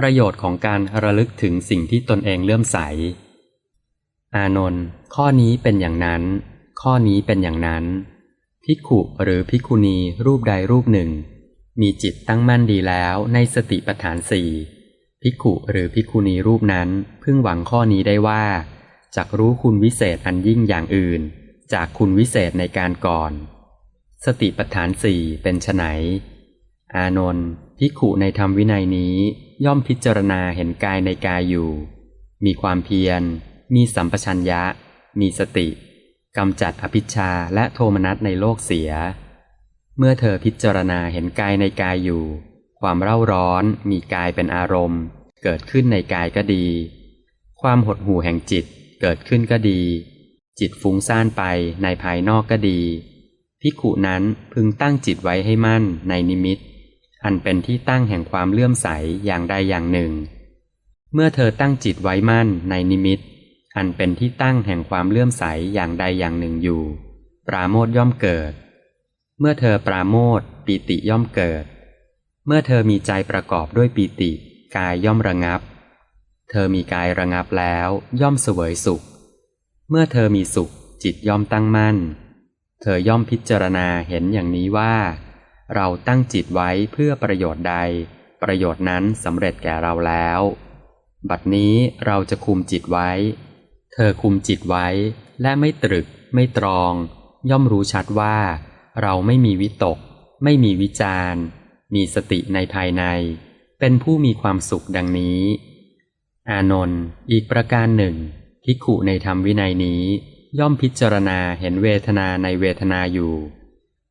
ประโยชน์ของการระลึกถึงสิ่งที่ตนเองเลื่อมใส อานนท์ข้อนี้เป็นอย่างนั้น ข้อนี้เป็นอย่างนั้นภิกุหรือภิกุณีรูปใดรูปหนึ่ง มีจิตตั้งมั่นดีแล้วในสติปัฏฐานสี่ภิกุหรือภิกุณีรูปนั้นพึ่งหวังข้อนี้ได้ว่าจักรู้คุณวิเศษอันยิ่งอย่างอื่น จากคุณวิเศษในการก่อน สติปัฏฐานสี่เป็นไนอานนท์ ภิกขุในธรรมวินัยนี้ย่อมพิจารณาเห็นกายในกายอยู่ มีความเพียร มีสัมปชัญญะ มีสติกำจัดอภิชาและโทมนัสในโลกเสีย เมื่อเธอพิจารณาเห็นกายในกายอยู่ ความเร่าร้อนมีกายเป็นอารมณ์ เกิดขึ้นในกายก็ดี ความหดหู่แห่งจิตเกิดขึ้นก็ดี จิตฟุ้งซ่านไปในภายนอกก็ดีพิขุนั้นพึงตั้งจิตไว้ให้มั่นในนิมิต อันเป็นที่ตั้งแห่งความเลื่อมใสอย่างใดอย่างหนึ่ง เมื่อเธอตั้งจิตไว้มั่นในนิมิต อันเป็นที่ตั้งแห่งความเลื่อมใสอย่างใดอย่างหนึ่งอยู่ ปราโมทย่อมเกิด เมื่อเธอปราโมทปีติย่อมเกิด เมื่อเธอมีใจประกอบด้วยปีติ กายย่อมระงับ เธอมีกายระงับแล้วย่อมเสวยสุข เมื่อเธอมีสุขจิตย่อมตั้งมั่น เธอย่อมพิจารณาเห็นอย่างนี้ว่า เราตั้งจิตไว้เพื่อประโยชน์ใด ประโยชน์นั้นสำเร็จแก่เราแล้ว บัดนี้เราจะคุมจิตไว้ เธอคุมจิตไว้ และไม่ตรึก ไม่ตรอง ย่อมรู้ชัดว่า เราไม่มีวิตก ไม่มีวิจารมีสติในภายใน เป็นผู้มีความสุขดังนี้ อานนท์อีกประการหนึ่งทิขุในธรรมวินัยนี้ ย่อมพิจารณาเห็นเวทนาในเวทนาอยู่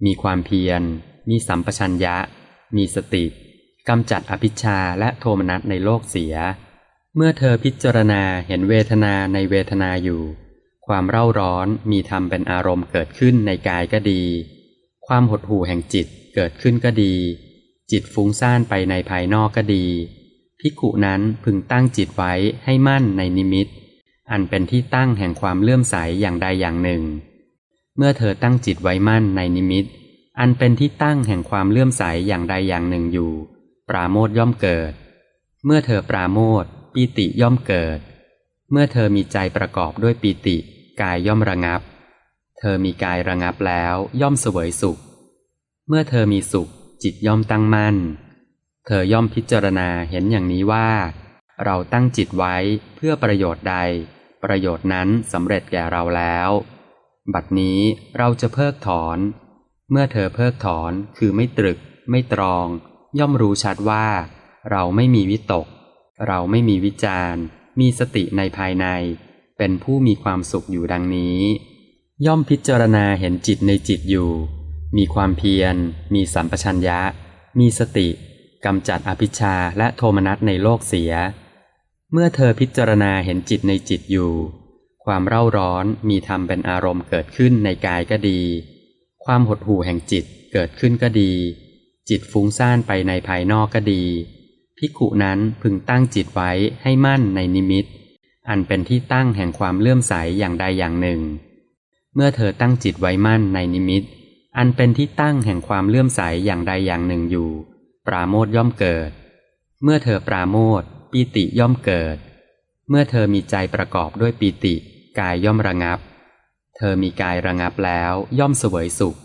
มีความเพียร มีสัมปชัญญะ มีสติกำจัดอภิชาและโทมนัสในโลกเสีย เมื่อเธอพิจารณาเห็นเวทนาในเวทนาอยู่ ความเร่าร้อนมีธรรมเป็นอารมณ์เกิดขึ้นในกายก็ดี ความหดหู่แห่งจิตเกิดขึ้นก็ดี จิตฟุ้งซ่านไปในภายนอกก็ดีพิกุนั้นพึงตั้งจิตไว้ให้มั่นในนิมิต อันเป็นที่ตั้งแห่งความเลื่อมใสอย่างใดอย่างหนึ่ง เมื่อเธอตั้งจิตไว้มั่นในนิมิต อันเป็นที่ตั้งแห่งความเลื่อมใสอย่างใดอย่างหนึ่งอยู่ ปราโมทย่อมเกิด เมื่อเธอปราโมทปีติย่อมเกิด เมื่อเธอมีใจประกอบด้วยปีติ กายย่อมระงับ เธอมีกายระงับแล้วย่อมเสวยสุข เมื่อเธอมีสุข จิตย่อมตั้งมั่น เธอย่อมพิจารณาเห็นอย่างนี้ว่า เราตั้งจิตไว้เพื่อประโยชน์ใด ประโยชน์นั้นสำเร็จแก่เราแล้ว บัดนี้เราจะเพิกถอน เมื่อเธอเพิกถอนคือไม่ตรึก ไม่ตรอง ย่อมรู้ชัดว่า เราไม่มีวิตก เราไม่มีวิจารมีสติในภายใน เป็นผู้มีความสุขอยู่ดังนี้ ย่อมพิจารณาเห็นจิตในจิตอยู่ มีความเพียร มีสัมปชัญญะ มีสติกำจัดอภิชาและโทมนัสในโลกเสีย เมื่อเธอพิจารณาเห็นจิตในจิตอยู่ ความเร่าร้อนมีธรรมเป็นอารมณ์เกิดขึ้นในกายก็ดี ความหดหู่แห่งจิตเกิดขึ้นก็ดี จิตฟุ้งซ่านไปในภายนอกก็ดีพิกุนั้นพึงตั้งจิตไว้ให้มั่นในนิมิต อันเป็นที่ตั้งแห่งความเลื่อมใสอย่างใดอย่างหนึ่ง เมื่อเธอตั้งจิตไว้มั่นในนิมิต อันเป็นที่ตั้งแห่งความเลื่อมใสอย่างใดอย่างหนึ่งอยู่ ปราโมทย่อมเกิด เมื่อเธอปราโมทปีติย่อมเกิด เมื่อเธอมีใจประกอบด้วยปีติ กายย่อมระงับ เธอมีกายระงับแล้วย่อมเสวยสุข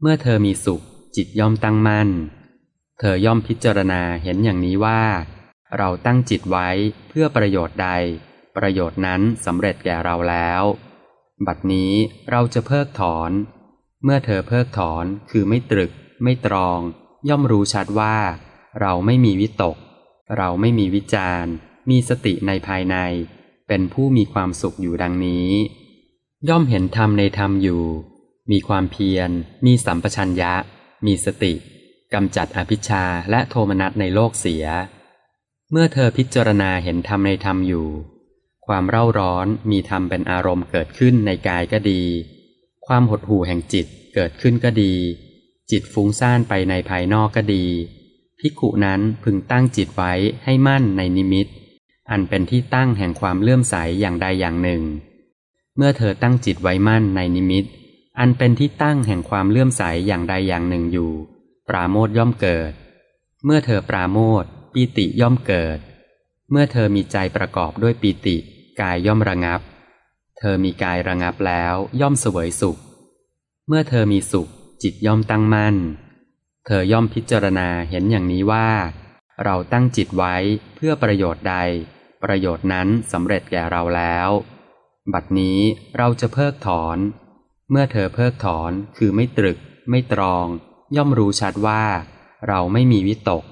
เมื่อเธอมีสุข จิตย่อมตั้งมั่น เธอย่อมพิจารณาเห็นอย่างนี้ว่า เราตั้งจิตไว้เพื่อประโยชน์ใด ประโยชน์นั้นสำเร็จแก่เราแล้ว บัดนี้เราจะเพิกถอน เมื่อเธอเพิกถอนคือไม่ตรึก ไม่ตรอง ย่อมรู้ชัดว่า เราไม่มีวิตก เราไม่มีวิจารมีสติในภายใน เป็นผู้มีความสุขอยู่ดังนี้ ย่อมเห็นธรรมในธรรมอยู่ มีความเพียร มีสัมปชัญญะ มีสติกำจัดอภิชาและโทมนัสในโลกเสีย เมื่อเธอพิจารณาเห็นธรรมในธรรมอยู่ ความเร่าร้อนมีธรรมเป็นอารมณ์เกิดขึ้นในกายก็ดี ความหดหู่แห่งจิตเกิดขึ้นก็ดี จิตฟุ้งซ่านไปในภายนอกก็ดีภิกขุนั้นพึงตั้งจิตไว้ให้มั่นในนิมิต อันเป็นที่ตั้งแห่งความเลื่อมใสอย่างใดอย่างหนึ่ง เมื่อเธอตั้งจิตไว้มั่นในนิมิต อันเป็นที่ตั้งแห่งความเลื่อมใสอย่างใดอย่างหนึ่งอยู่ ปราโมทย่อมเกิด เมื่อเธอปราโมทปีติย่อมเกิด เมื่อเธอมีใจประกอบด้วยปีติ กายย่อมระงับ เธอมีกายระงับแล้วย่อมเสวยสุข เมื่อเธอมีสุข จิตย่อมตั้งมั่น เธอย่อมพิจารณาเห็นอย่างนี้ว่า เราตั้งจิตไว้เพื่อประโยชน์ใด ประโยชน์นั้นสำเร็จแก่เราแล้ว บัดนี้เราจะเพิกถอน เมื่อเธอเพิกถอนคือไม่ตรึก ไม่ตรอง ย่อมรู้ชัดว่า เราไม่มีวิตก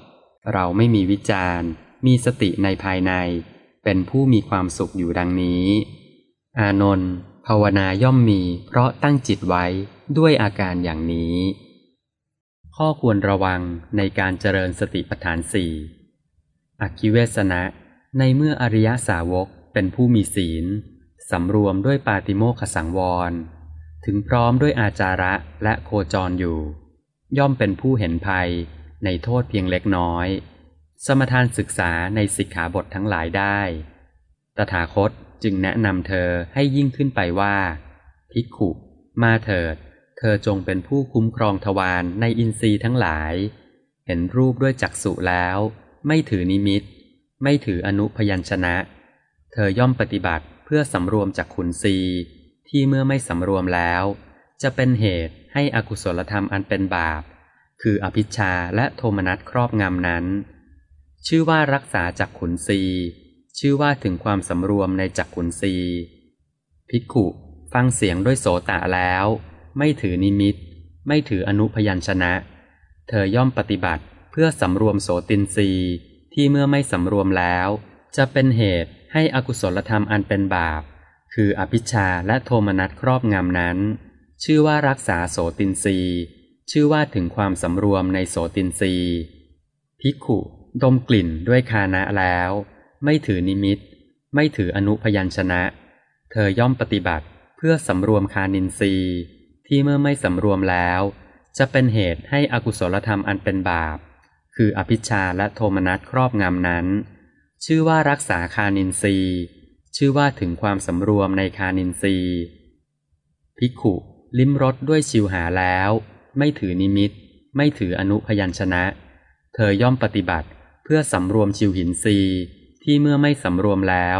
เราไม่มีวิจารมีสติในภายใน เป็นผู้มีความสุขอยู่ดังนี้ อานนท์ภาวนาย่อมมีเพราะตั้งจิตไว้ด้วยอาการอย่างนี้ ข้อควรระวังในการเจริญสติปัฏฐานสี่อคิเวสนะ ในเมื่ออริยสาวกเป็นผู้มีศีล สำรวมด้วยปาติโมขสังวร ถึงพร้อมด้วยอาจาระและโคจรอยู่ ย่อมเป็นผู้เห็นภัยในโทษเพียงเล็กน้อย สมทานศึกษาในสิกขาบททั้งหลายได้ ตถาคตจึงแนะนำเธอให้ยิ่งขึ้นไปว่าภิกขุมาเถิด เธอจงเป็นผู้คุ้มครองทวารในอินทรีย์ทั้งหลาย เห็นรูปด้วยจักษุแล้ว ไม่ถือนิมิต ไม่ถืออนุพยัญชนะ เธอย่อมปฏิบัติ พื่อสำรวมจากขุนศีที่เมื่อไม่สำรวมแล้ว จะเป็นเหตุให้อกุศลธรรมอันเป็นบาป คืออภิชาและโทมนัสครอบงำนั้น ชื่อว่ารักษาจากขุนศีชื่อว่าถึงความสำรวมในจักขุนศีภิกขุฟังเสียงด้วยโสตะแล้ว ไม่ถือนิมิต ไม่ถืออนุพยัญชนะ เธอย่อมปฏิบัติเพื่อสำรวมโสตินรีที่เมื่อไม่สำรวมแล้ว จะเป็นเหตุ ให้อกุศลธรรมอันเป็นบาป คืออภิชาและโทมนัสครอบงำนั้น ชื่อว่ารักษาโสตินรีชื่อว่าถึงความสำรวมในโสตินรีภิกขุดมกลิ่นด้วยคานะแล้ว ไม่ถือนิมิต ไม่ถืออนุพยัญชนะ เธอย่อมปฏิบัติเพื่อสำรวมคานินทรีย์ ที่เมื่อไม่สำรวมแล้ว จะเป็นเหตุให้อกุศลธรรมอันเป็นบาป คืออภิชาและโทมนัสครอบงำนั้น ชื่อว่ารักษาคานินทรีย์ ชื่อว่าถึงความสำรวมในคานินทรีย์ ภิกขุลิ้มรสด้วยชิวหาแล้ว ไม่ถือนิมิต ไม่ถืออนุพยัญชนะ เธอย่อมปฏิบัติเพื่อสำรวมชิวหินทรีย์ที่เมื่อไม่สำรวมแล้ว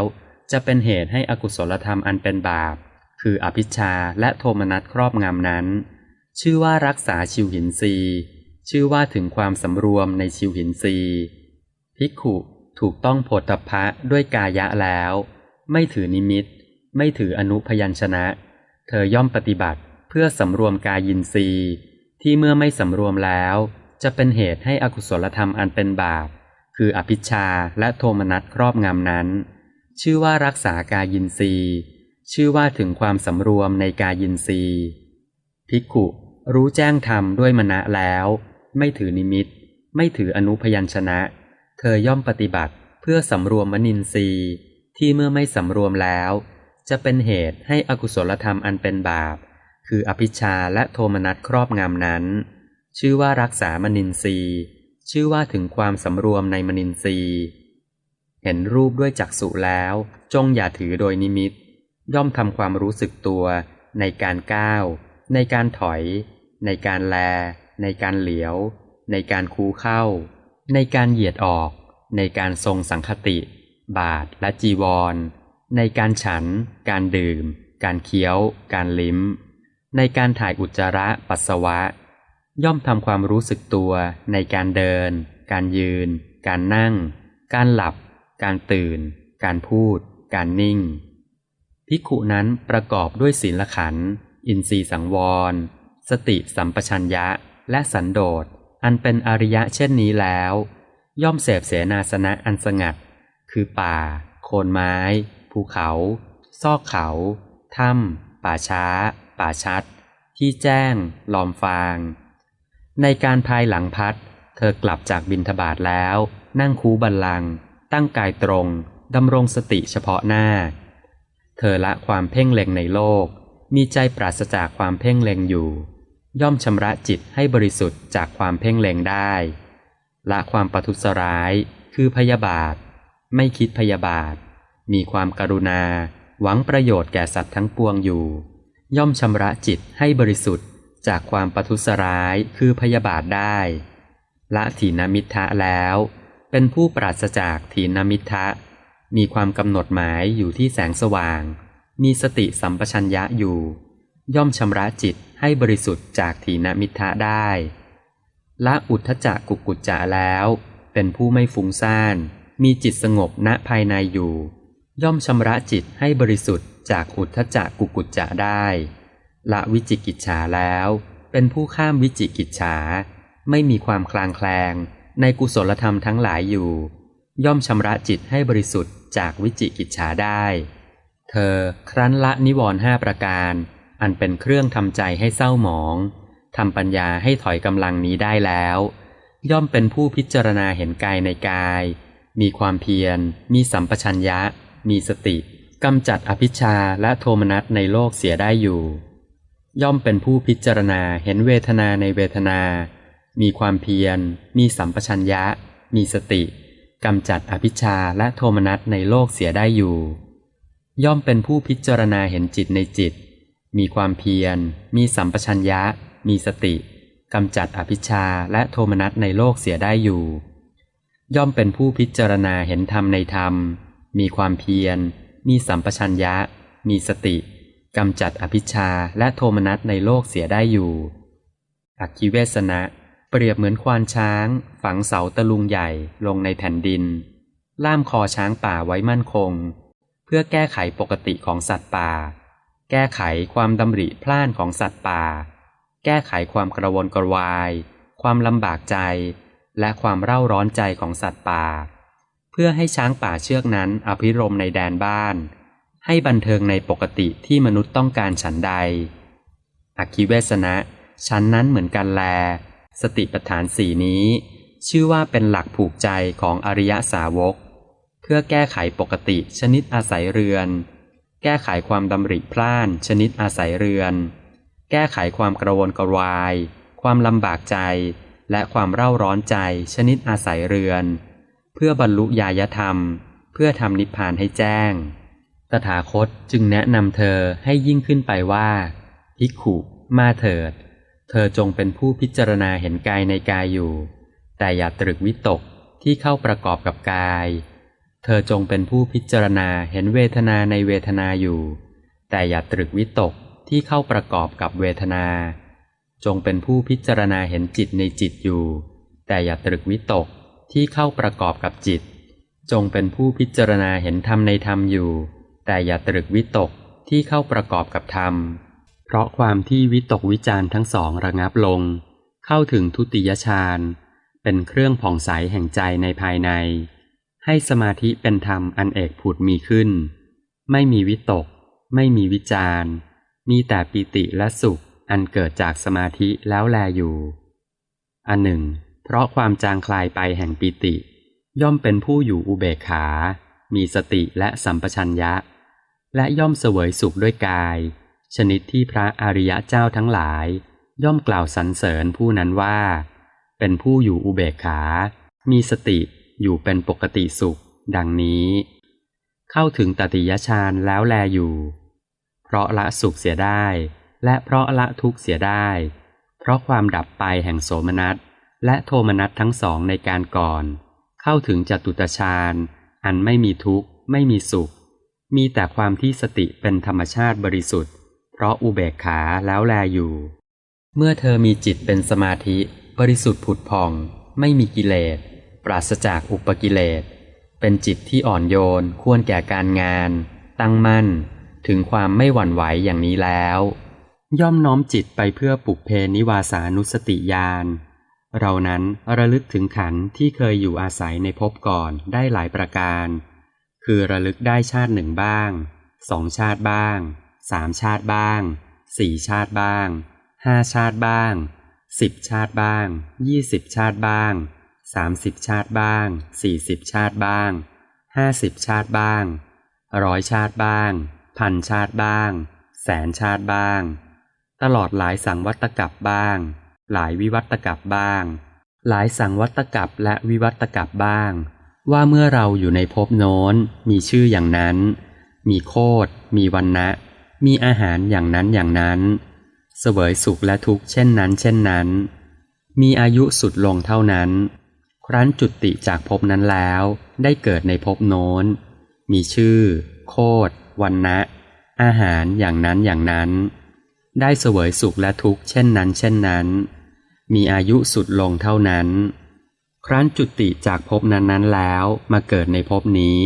จะเป็นเหตุให้อกุศลธรรมอันเป็นบาป คืออภิชาและโทมนัสครอบงำนั้น ชื่อว่ารักษาชิวหินทรีย์ชื่อว่าถึงความสำรวมในชิวหินทรีย์ภิกขุ ถูกต้องโพธพะด้วยกายะแล้ว ไม่ถือนิมิต ไม่ถืออนุพยัญชนะ เธอย่อมปฏิบัติเพื่อสำรวมกายินทรีย์ ที่เมื่อไม่สำรวมแล้ว จะเป็นเหตุให้อกุศลธรรมอันเป็นบาป คืออภิชาและโทมนัสครอบงำนั้น ชื่อว่ารักษากายินทรีย์ ชื่อว่าถึงความสำรวมในกายินทรีย์ภิกขุรู้แจ้งธรรมด้วยมณะแล้ว ไม่ถือนิมิต ไม่ถืออนุพยัญชนะ ธอย่อมปฏิบัติเพื่อสำรวมมนินทรีย์ที่เมื่อไม่สำรวมแล้ว จะเป็นเหตุให้อกุศลธรรมอันเป็นบาป คืออภิชาและโทมนัสครอบงำนั้น ชื่อว่ารักษามนินทรีย์ ชื่อว่าถึงความสำรวมในมนินทรีย์ เห็นรูปด้วยจักษุแล้ว จงอย่าถือโดยนิมิต ย่อมทำความรู้สึกตัวในการก้าว ในการถอย ในการแล ในการเหลียว ในการคูเข้า ในการเหยียดออก ในการทรงสังคติ บาทและจีวร ในการฉัน การดื่ม การเคี้ยว การลิ้ม ในการถ่ายอุจจาระปัสสาวะ ย่อมทำความรู้สึกตัว ในการเดิน การยืน การนั่ง การหลับ การตื่น การพูด การนิ่งภิกขุนั้นประกอบด้วยศีลขันธ์อินทรีสังวร สติสัมปชัญญะ และสันโดษ อันเป็นอริยะเช่นนี้แล้ว ย่อมเสพเสนาสนะอันสงัด คือป่า โคนไม้ ภูเขา ซอกเขา ถ้ำป่าช้า ป่าชัด ที่แจ้ง ลอมฟาง ในการภายหลังพัด เธอกลับจากบินทบาทแล้ว นั่งคูบัลลัง ตั้งกายตรงดำรงสติเฉพาะหน้า เธอละความเพ่งเล็งในโลก มีใจปราศจากความเพ่งเล็งอยู่ ย่อมชำระจิตให้บริสุทธิ์จากความเพ่งเล็งได้ ละความประทุษร้าย คือพยาบาท ไม่คิดพยาบาท มีความกรุณา หวังประโยชน์แก่สัตว์ทั้งปวงอยู่ ย่อมชำระจิตให้บริสุทธิ์จากความประทุษร้าย คือพยาบาทได้ ละถีนมิทธะแล้ว เป็นผู้ปราศจากถีนมิทะ มีความกำหนดหมายอยู่ที่แสงสว่าง มีสติสัมปชัญญะอยู่ ย่อมชำระจิต ให้บริสุทธิ์จากถีนมิทะได้ละอุทธจักกุกุจจะแล้ว เป็นผู้ไม่ฟุ้งซ่าน มีจิตสงบณภายในอยู่ ย่อมชำระจิตให้บริสุทธิ์จากอุทธจักกุกุจจะได้ละวิจิกิจฉาแล้ว เป็นผู้ข้ามวิจิกิจฉา ไม่มีความคลางแคลง ในกุศลธรรมทั้งหลายอยู่ ย่อมชำระจิตให้บริสุทธิ์จากวิจิกิจฉาได้ เธอครั้นละนิวรณ์ห้าประการ อันเป็นเครื่องทำใจให้เศร้าหมองทำปัญญาให้ถอยกำลังนี้ได้แล้ว ย่อมเป็นผู้พิจารณาเห็นกายในกาย มีความเพียร มีสัมปชัญญะ มีสติกำจัดอภิชาและโทมนัสในโลกเสียได้อยู่ ย่อมเป็นผู้พิจารณาเห็นเวทนาในเวทนา มีความเพียร มีสัมปชัญญะ มีสติกำจัดอภิชาและโทมนัสในโลกเสียได้อยู่ ย่อมเป็นผู้พิจารณาเห็นจิตในจิต มีความเพียร มีสัมปชัญญะ มีสติกำจัดอภิชาและโทมนัสในโลกเสียได้อยู่ ย่อมเป็นผู้พิจารณาเห็นธรรมในธรรม มีความเพียร มีสัมปชัญญะ มีสติกำจัดอภิชาและโทมนัสในโลกเสียได้อยู่ อักคิเวสนะเปรียบเหมือนควานช้าง ฝังเสาตะลุงใหญ่ลงในแผ่นดิน ล่ามคอช้างป่าไว้มั่นคง เพื่อแก้ไขปกติของสัตว์ป่า แก้ไขความดำริพล่านของสัตว์ป่า แก้ไขความกระวนกระวาย ความลำบากใจ และความเร่าร้อนใจของสัตว์ป่า เพื่อให้ช้างป่าเชือกนั้นอภิรมในแดนบ้าน ให้บันเทิงในปกติที่มนุษย์ต้องการฉันใด อคิเวสนะชั้นนั้นเหมือนกันแล สติปัฏฐานสี่นี้ ชื่อว่าเป็นหลักผูกใจของอริยสาวก เพื่อแก้ไขปกติชนิดอาศัยเรือน แก้ไขความดำริพล่าน ชนิดอาศัยเรือน แก้ไขความกระวนกระวาย ความลำบากใจ และความเร่าร้อนใจ ชนิดอาศัยเรือน เพื่อบรรลุญาธรรม เพื่อทำนิพพานให้แจ้ง ตถาคตจึงแนะนำเธอให้ยิ่งขึ้นไปว่าภิกขุมาเถิด เธอจงเป็นผู้พิจารณาเห็นกายในกายอยู่ แต่อย่าตรึกวิตกที่เข้าประกอบกับกาย เธอจงเป็นผู้พิจารณาเห็นเวทนาในเวทนาอยู่ แต่อย่าตรึกวิตกที่เข้าประกอบกับเวทนา จงเป็นผู้พิจารณาเห็นจิตในจิตอยู่ แต่อย่าตรึกวิตกที่เข้าประกอบกับจิต จงเป็นผู้พิจารณาเห็นธรรมในธรรมอยู่ แต่อย่าตรึกวิตกที่เข้าประกอบกับธรรม เพราะความที่วิตกวิจารทั้งสองระงับลง เข้าถึงทุติยฌานเป็นเครื่องผ่องใสแห่งใจในภายใน ให้สมาธิเป็นธรรมอันเอกผุดมีขึ้น ไม่มีวิตก ไม่มีวิจารมีแต่ปิติและสุขอันเกิดจากสมาธิแล้วแลอยู่ อันหนึ่ง เพราะความจางคลายไปแห่งปิติ ย่อมเป็นผู้อยู่อุเบกขา มีสติและสัมปชัญญะ และย่อมเสวยสุขด้วยกาย ชนิดที่พระอริยะเจ้าทั้งหลาย ย่อมกล่าวสรรเสริญผู้นั้นว่า เป็นผู้อยู่อุเบกขา มีสติ อยู่เป็นปกติสุข ดังนี้ เข้าถึงตติยฌานแล้วแลอยู่ เพราะละสุขเสียได้ และเพราะละทุกข์เสียได้ เพราะความดับไปแห่งโสมนัสและโทมนัสทั้งสองในการก่อน เข้าถึงจตุตฌานอันไม่มีทุกข์ ไม่มีสุข มีแต่ความที่สติเป็นธรรมชาติบริสุทธิ์ เพราะอุเบกขาแล้วแลอยู่ เมื่อเธอมีจิตเป็นสมาธิ บริสุทธิ์ผุดผ่อง ไม่มีกิเลส ปราศจากอุปกิเลส เป็นจิตที่อ่อนโยน ควรแก่การงาน ตั้งมั่น ถึงความไม่หวั่นไหวอย่างนี้แล้ว ย่อมน้อมจิตไปเพื่อปลุกเพนิวาสานุสติญาณเรานั้นระลึกถึงขันที่เคยอยู่อาศัยในภพก่อนได้หลายประการ คือระลึกได้ชาติหนึ่งบ้างสองชาติบ้างสามชาติบ้างสี่ชาติบ้างห้าชาติบ้างสิบชาติบ้างยี่สิบชาติบ้าง สามสิบชาติบ้างสี่สิบชาติบ้างห้าสิบชาติบ้างร้อยชาติบ้าง พันชาติบ้าง แสนชาติบ้าง ตลอดหลายสังวัตกับบ้าง หลายวิวัตกับบ้าง หลายสังวัตกับและวิวัตกับบ้าง ว่าเมื่อเราอยู่ในภพโน้น มีชื่ออย่างนั้น มีโคดมีวันนะมีอาหารอย่างนั้นอย่างนั้น เสวยสุขและทุกข์เช่นนั้น เช่นนั้น มีอายุสุดลงเท่านั้น ครั้นจุติจากภพนั้นแล้วได้เกิดในภพโน้น มีชื่อ โคดวันนะอาหารอย่างนั้นอย่างนั้น ได้เสวยสุขและทุกข์เช่นนั้น เช่นนั้น มีอายุสุดลงเท่านั้น ครั้นจุติจากภพนั้นๆแล้วมาเกิดในภพนี้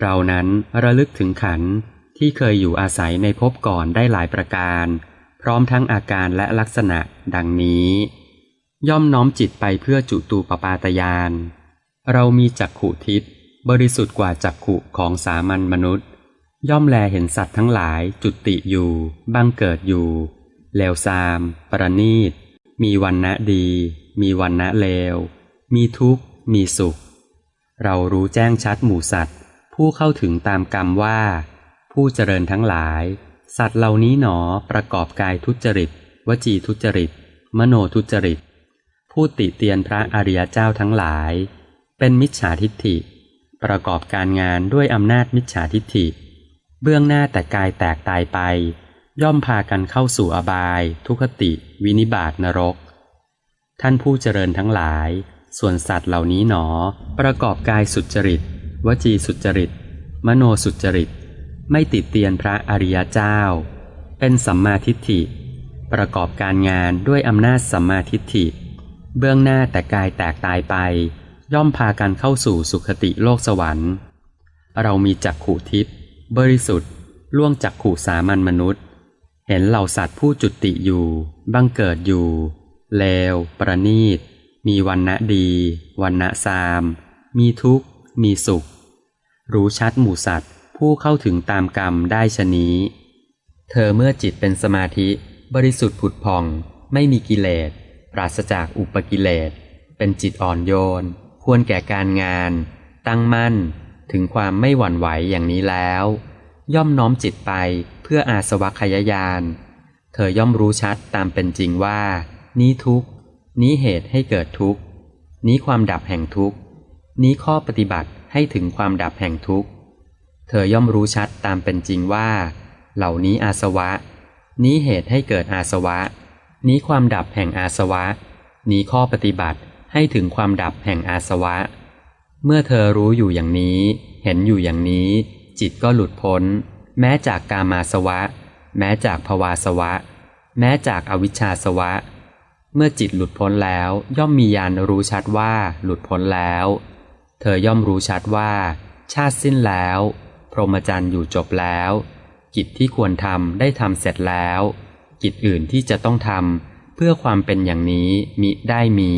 เรานั้นระลึกถึงขันที่เคยอยู่อาศัยในภพก่อนได้หลายประการ พร้อมทั้งอาการและลักษณะดังนี้ ย่อมน้อมจิตไปเพื่อจุตูปปาตยาน เรามีจักขุทิพย์บริสุทธิ์กว่าจักขุของสามัญมนุษย์ ย่อมแลเห็นสัตว์ทั้งหลายจุติอยู่ บังเกิดอยู่ เลวซาม ประณีต มีวันณะดี มีวันณะเลว มีทุกข์ มีสุข เรารู้แจ้งชัดหมู่สัตว์ ผู้เข้าถึงตามกรรมว่า ผู้เจริญทั้งหลาย สัตว์เหล่านี้หนอประกอบกายทุจริต วจีทุจริต มโนทุจริต ผู้ติเตียนพระอริยเจ้าทั้งหลาย เป็นมิจฉาทิฏฐิ ประกอบการงานด้วยอำนาจมิจฉาทิฏฐิ เบื้องหน้าแต่กายแตกตายไป ย่อมพากันเข้าสู่อบาย ทุคติ วินิบาตนรก ท่านผู้เจริญทั้งหลาย ส่วนสัตว์เหล่านี้หนอ ประกอบกายสุจริต วจีสุจริต มโนสุจริต ไม่ติดเตียนพระอริยเจ้า เป็นสัมมาทิฏฐิ ประกอบการงานด้วยอำนาจสัมมาทิฏฐิ เบื้องหน้าแต่กายแตกตายไป ย่อมพากันเข้าสู่สุคติโลกสวรรค์ เรามีจักขู่ทิพย์บริสุทธิ์ล่วงจักขู่สามัญมนุษย์ เห็นเหล่าสัตว์ผู้จุติอยู่ บังเกิดอยู่ เลว ประณีต มีวันณะดีวันณะซาม มีทุกข์ มีสุข รู้ชัดหมู่สัตว์ผู้เข้าถึงตามกรรมได้ชะนี้ เธอเมื่อจิตเป็นสมาธิ บริสุทธิ์ผุดผ่อง ไม่มีกิเลส ปราศจากอุปกิเลส เป็นจิตอ่อนโยน ควรแก่การงาน ตั้งมั่น ถึงความไม่หวั่นไหวอย่างนี้แล้ว ย่อมน้อมจิตไปเพื่ออาสวะขยายาน เธอย่อมรู้ชัดตามเป็นจริงว่า นี้ทุกนี้เหตุให้เกิดทุกนี้ความดับแห่งทุกนี้ข้อปฏิบัติให้ถึงความดับแห่งทุกเธอย่อมรู้ชัดตามเป็นจริงว่า เหล่านี้อาสวะ นี้เหตุให้เกิดอาสวะ นี้ความดับแห่งอาสวะ นี้ข้อปฏิบัติให้ถึงความดับแห่งอาสวะ เมื่อเธอรู้อยู่อย่างนี้ เห็นอยู่อย่างนี้ จิตก็หลุดพ้น แม้จากกามาสวะ แม้จากภวาสวะ แม้จากอวิชชาสวะ เมื่อจิตหลุดพ้นแล้วย่อมมีญาณรู้ชัดว่าหลุดพ้นแล้ว เธอย่อมรู้ชัดว่า ชาติสิ้นแล้ว พรหมจรรย์อยู่จบแล้ว กิจที่ควรทำได้ทำเสร็จแล้ว กิจอื่นที่จะต้องทำเพื่อความเป็นอย่างนี้มิได้มี